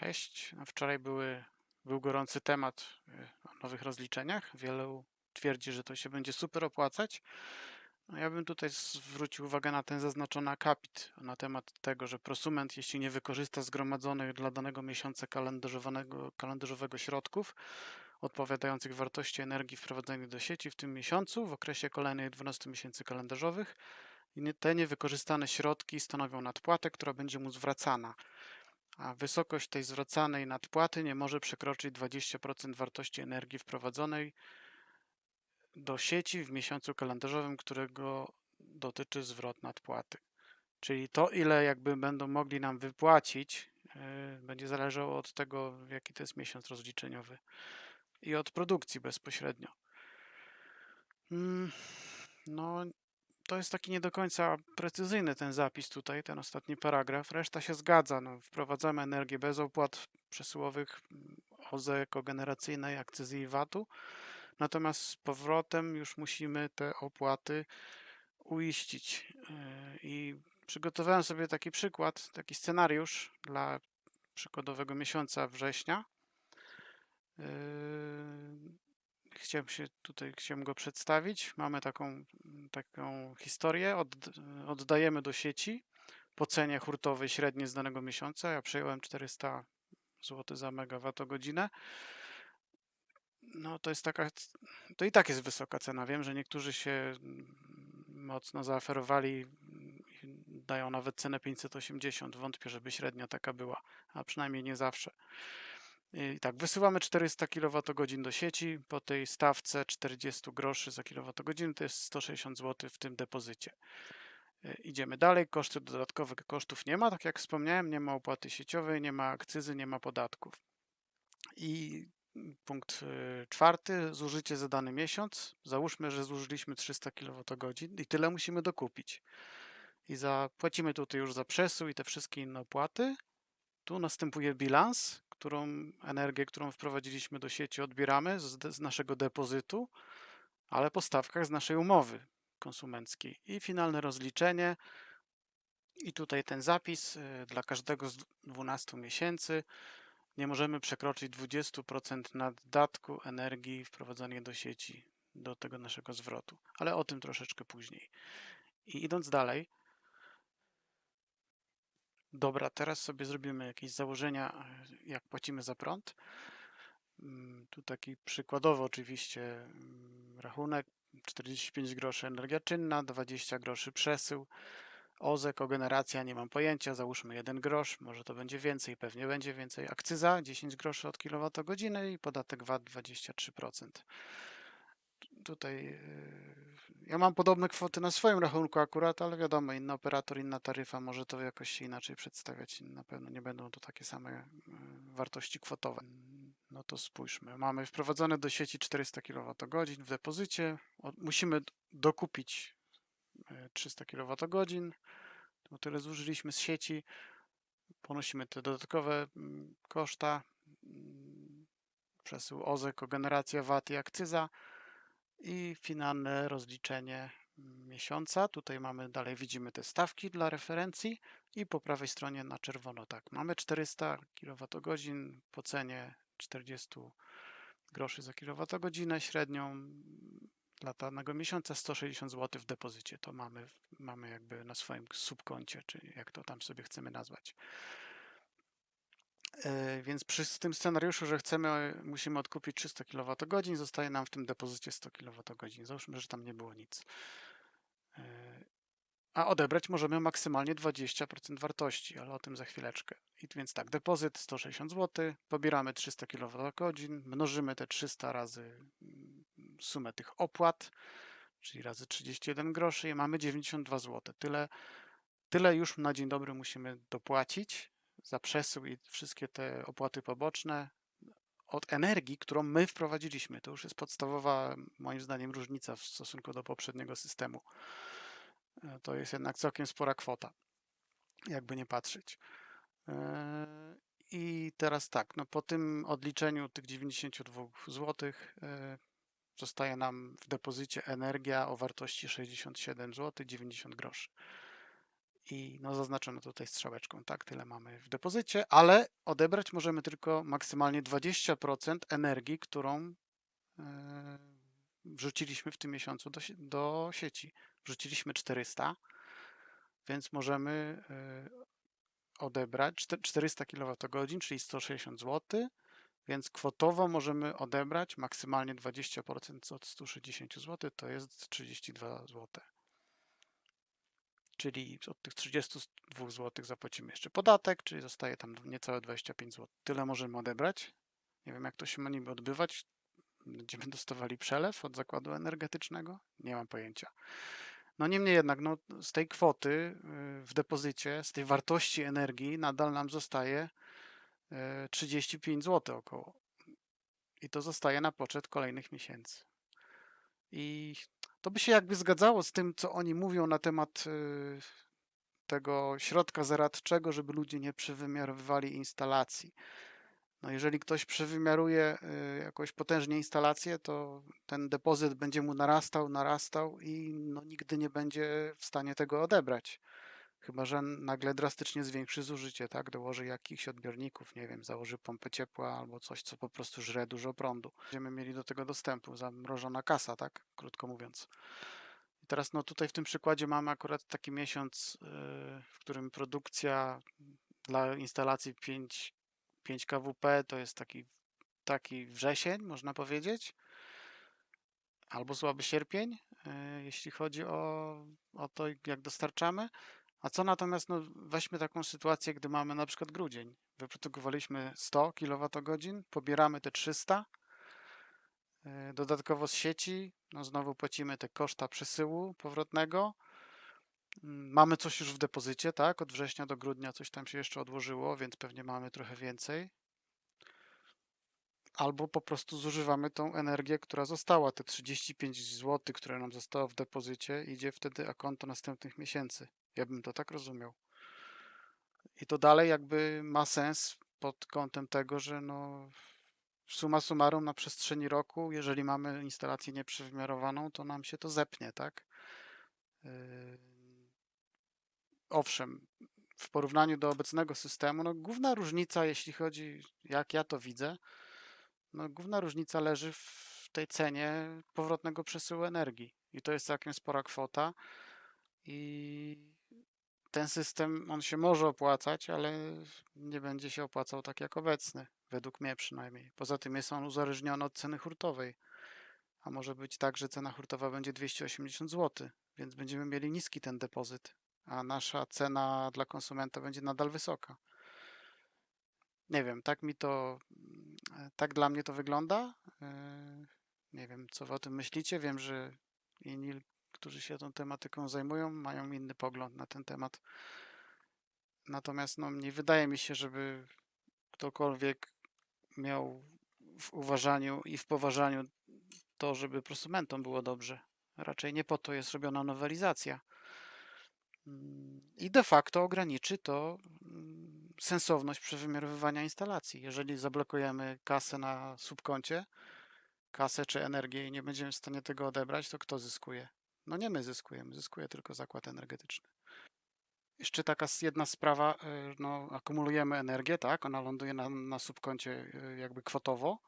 Cześć. Wczoraj były, był gorący temat y, o nowych rozliczeniach. Wielu twierdzi, że to się będzie super opłacać. No ja bym tutaj zwrócił uwagę na ten zaznaczony akapit, na temat tego, że prosument, jeśli nie wykorzysta zgromadzonych dla danego miesiąca kalendarzowego środków odpowiadających wartości energii wprowadzonej do sieci w tym miesiącu, w okresie kolejnych 12 miesięcy kalendarzowych, te niewykorzystane środki stanowią nadpłatę, która będzie mu zwracana a wysokość tej zwracanej nadpłaty nie może przekroczyć 20% wartości energii wprowadzonej do sieci w miesiącu kalendarzowym, którego dotyczy zwrot nadpłaty. Czyli to, ile jakby będą mogli nam wypłacić, yy, będzie zależało od tego, jaki to jest miesiąc rozliczeniowy i od produkcji bezpośrednio. Mm, No, to jest taki nie do końca precyzyjny ten zapis tutaj, ten ostatni paragraf. Reszta się zgadza. No, wprowadzamy energię bez opłat przesyłowych OZE kogeneracyjnej, akcyzy i VAT-u. Natomiast z powrotem już musimy te opłaty uiścić. Yy, I przygotowałem sobie taki przykład, taki scenariusz dla przykładowego miesiąca września. Chciałem się tutaj, chciałem go przedstawić. Mamy taką, taką historię, od, oddajemy do sieci po cenie hurtowej średniej z danego miesiąca. Ja przyjąłem 400 zł za megawattogodzinę. No to jest taka, to i tak jest wysoka cena. Wiem, że niektórzy się mm, mocno zaoferowali i dają nawet cenę 580. Wątpię, żeby średnia taka była, a przynajmniej nie zawsze. I tak, wysyłamy 400 kWh do sieci. Po tej stawce 40 groszy za kWh to jest 160 zł w tym depozycie. Y, Idziemy dalej. Koszty dodatkowe, kosztów nie ma, tak jak wspomniałem, nie ma opłaty sieciowej, nie ma akcyzy, nie ma podatków. I punkt y, czwarty, zużycie za dany miesiąc. Załóżmy, że zużyliśmy 300 kWh i tyle musimy dokupić. I zapłacimy tutaj już za przesył i te wszystkie inne opłaty. Tu następuje bilans, którą energię, którą wprowadziliśmy do sieci, odbieramy z, z naszego depozytu, ale po stawkach z naszej umowy konsumenckiej. I finalne rozliczenie. I tutaj ten zapis y, dla każdego z 12 miesięcy. Nie możemy przekroczyć 20% naddatku energii wprowadzonej do sieci, do tego naszego zwrotu, ale o tym troszeczkę później. I idąc dalej, Dobra, teraz sobie zrobimy jakieś założenia, e, jak płacimy za prąd. Mm, Tu taki przykładowo oczywiście mm, rachunek 45 groszy energia czynna, 20 groszy przesył. OZE, kogeneracja, nie mam pojęcia, załóżmy 1 grosz, może to będzie więcej, pewnie będzie więcej. Akcyza 10 groszy od kilowatogodziny i podatek VAT 23%. Tutaj yy, ja mam podobne kwoty na swoim rachunku akurat, ale wiadomo, inny operator, inna taryfa może to jakoś się inaczej przedstawiać. Na pewno nie będą to takie same yy, wartości kwotowe. No to spójrzmy. Mamy wprowadzone do sieci 400 kWh w depozycie. Musimy dokupić yy, 300 kWh, bo tyle zużyliśmy z sieci. Ponosimy te dodatkowe mm, koszta. mm, Przesył OZE, kogeneracja, VAT i akcyza i finalne rozliczenie miesiąca. Tutaj mamy dalej widzimy te stawki dla referencji i po prawej stronie na czerwono tak. Mamy 400 kWh po cenie 40 groszy za kWh średnią dla danego miesiąca 160 zł w depozycie. To mamy, mamy jakby na swoim subkoncie, czy jak to tam sobie chcemy nazwać. E, Więc przy tym scenariuszu, że chcemy, musimy odkupić 300 kWh, zostaje nam w tym depozycie 100 kWh. Załóżmy, że tam nie było nic. E, A odebrać możemy maksymalnie 20% wartości, ale o tym za chwileczkę. I więc tak, depozyt 160 zł, pobieramy 300 kWh, mnożymy te 300 razy mm, sumę tych opłat, czyli razy 31 groszy i mamy 92 zł. Tyle, tyle już na dzień dobry musimy dopłacić za przesył i wszystkie te opłaty poboczne od energii, którą my wprowadziliśmy. To już jest podstawowa, moim zdaniem, różnica w stosunku do poprzedniego systemu. E, To jest jednak całkiem spora kwota, jakby nie patrzeć. E, I teraz tak, no po tym odliczeniu tych 92 zł zostaje nam w depozycie energia o wartości 67 zł 90 groszy. I no zaznaczone tutaj strzałeczką, tak, tyle mamy w depozycie, ale odebrać możemy tylko maksymalnie 20% energii, którą e, wrzuciliśmy w tym miesiącu do, do sieci. Wrzuciliśmy 400, więc możemy e, odebrać czte- 400 kWh, czyli 160 zł, więc kwotowo możemy odebrać maksymalnie 20% od 160 zł, to jest 32 zł. Czyli od tych 32 zł zapłacimy jeszcze podatek, czyli zostaje tam niecałe 25 zł. Tyle możemy odebrać. Nie wiem, jak to się ma niby odbywać. Będziemy dostawali przelew od zakładu energetycznego? Nie mam pojęcia. No niemniej jednak, no, z tej kwoty y, w depozycie, z tej wartości energii nadal nam zostaje y, 35 zł około. I to zostaje na poczet kolejnych miesięcy. I to by się jakby zgadzało z tym, co oni mówią na temat y, tego środka zaradczego, żeby ludzie nie przewymiarowywali instalacji. No jeżeli ktoś przewymiaruje y, jakoś potężnie instalację, to ten depozyt będzie mu narastał, narastał i no, nigdy nie będzie w stanie tego odebrać. Chyba, że nagle drastycznie zwiększy zużycie, tak? Dołoży jakichś odbiorników, nie wiem, założy pompę ciepła albo coś, co po prostu żre dużo prądu. Będziemy mieli do tego dostępu, zamrożona kasa, tak? Krótko mówiąc. I teraz no tutaj w tym przykładzie mamy akurat taki miesiąc, yy, w którym produkcja dla instalacji 5, 5 kWp to jest taki, taki wrzesień, można powiedzieć, albo słaby sierpień, yy, jeśli chodzi o, o to, jak dostarczamy. A co natomiast, no weźmy taką sytuację, gdy mamy na przykład grudzień. Wyprodukowaliśmy 100 kWh, pobieramy te 300, yy, dodatkowo z sieci, no znowu płacimy te koszta przesyłu powrotnego. Mm, Mamy coś już w depozycie, tak? Od września do grudnia coś tam się jeszcze odłożyło, więc pewnie mamy trochę więcej. Albo po prostu zużywamy tą energię, która została, te 35 zł, które nam zostało w depozycie, idzie wtedy a konto następnych miesięcy. Ja bym to tak rozumiał. I to dalej jakby ma sens pod kątem tego, że no summa summarum na przestrzeni roku, jeżeli mamy instalację nieprzewymiarowaną, to nam się to zepnie, tak? Yy, Owszem, w porównaniu do obecnego systemu, no główna różnica, jeśli chodzi, jak ja to widzę, no główna różnica leży w tej cenie powrotnego przesyłu energii. I to jest całkiem spora kwota. I ten system, on się może opłacać, ale nie będzie się opłacał tak jak obecny, według mnie przynajmniej. Poza tym jest on uzależniony od ceny hurtowej. A może być tak, że cena hurtowa będzie 280 zł, więc będziemy mieli niski ten depozyt, a nasza cena dla konsumenta będzie nadal wysoka. Nie wiem, tak mi to, tak dla mnie to wygląda. Yy, Nie wiem, co wy o tym myślicie. Wiem, że inni, którzy się tą tematyką zajmują, mają inny pogląd na ten temat. Natomiast no, nie wydaje mi się, żeby ktokolwiek miał w uważaniu i w poważaniu to, żeby prosumentom było dobrze. Raczej nie po to jest robiona nowelizacja. Mm, I de facto ograniczy to mm, sensowność przewymiarowywania instalacji. Jeżeli zablokujemy kasę na subkoncie, kasę czy energię i nie będziemy w stanie tego odebrać, to kto zyskuje? No nie my zyskujemy, zyskuje tylko zakład energetyczny. Jeszcze taka jedna sprawa, y, no akumulujemy energię, tak, ona ląduje na, na subkoncie y, jakby kwotowo,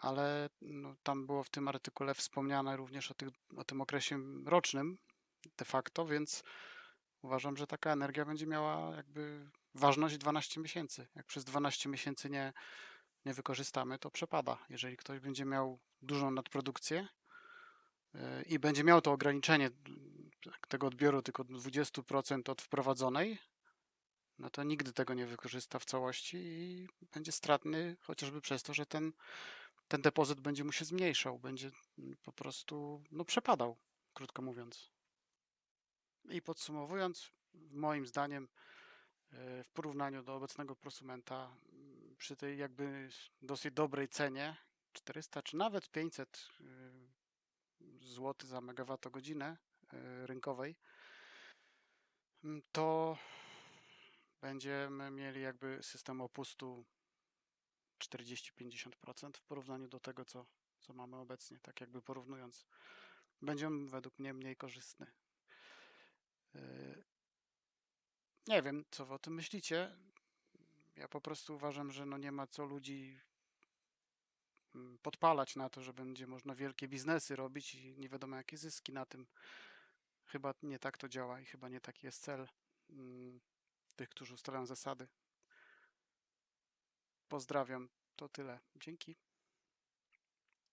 ale no, tam było w tym artykule wspomniane również o, tych, o tym okresie rocznym de facto, więc uważam, że taka energia będzie miała jakby ważność 12 miesięcy. Jak przez 12 miesięcy nie, nie wykorzystamy, to przepada. Jeżeli ktoś będzie miał dużą nadprodukcję y, i będzie miał to ograniczenie mm, tego odbioru tylko 20% od wprowadzonej, no to nigdy tego nie wykorzysta w całości i będzie stratny chociażby przez to, że ten, ten depozyt będzie mu się zmniejszał, będzie po prostu no, przepadał, krótko mówiąc. I podsumowując, moim zdaniem w porównaniu do obecnego prosumenta mm, przy tej jakby dosyć dobrej cenie 400 czy nawet 500 zł za megawattogodzinę e, rynkowej, mm, to będziemy mieli jakby system opustu 40-50% w porównaniu do tego, co, co mamy obecnie, tak jakby porównując. Będzie on według mnie mniej korzystny. Nie wiem, co wy o tym myślicie. Ja po prostu uważam, że no nie ma co ludzi mm, podpalać na to, że będzie można wielkie biznesy robić i nie wiadomo jakie zyski na tym. Chyba nie tak to działa i chyba nie taki jest cel mm, tych, którzy ustalają zasady. Pozdrawiam. To tyle. Dzięki.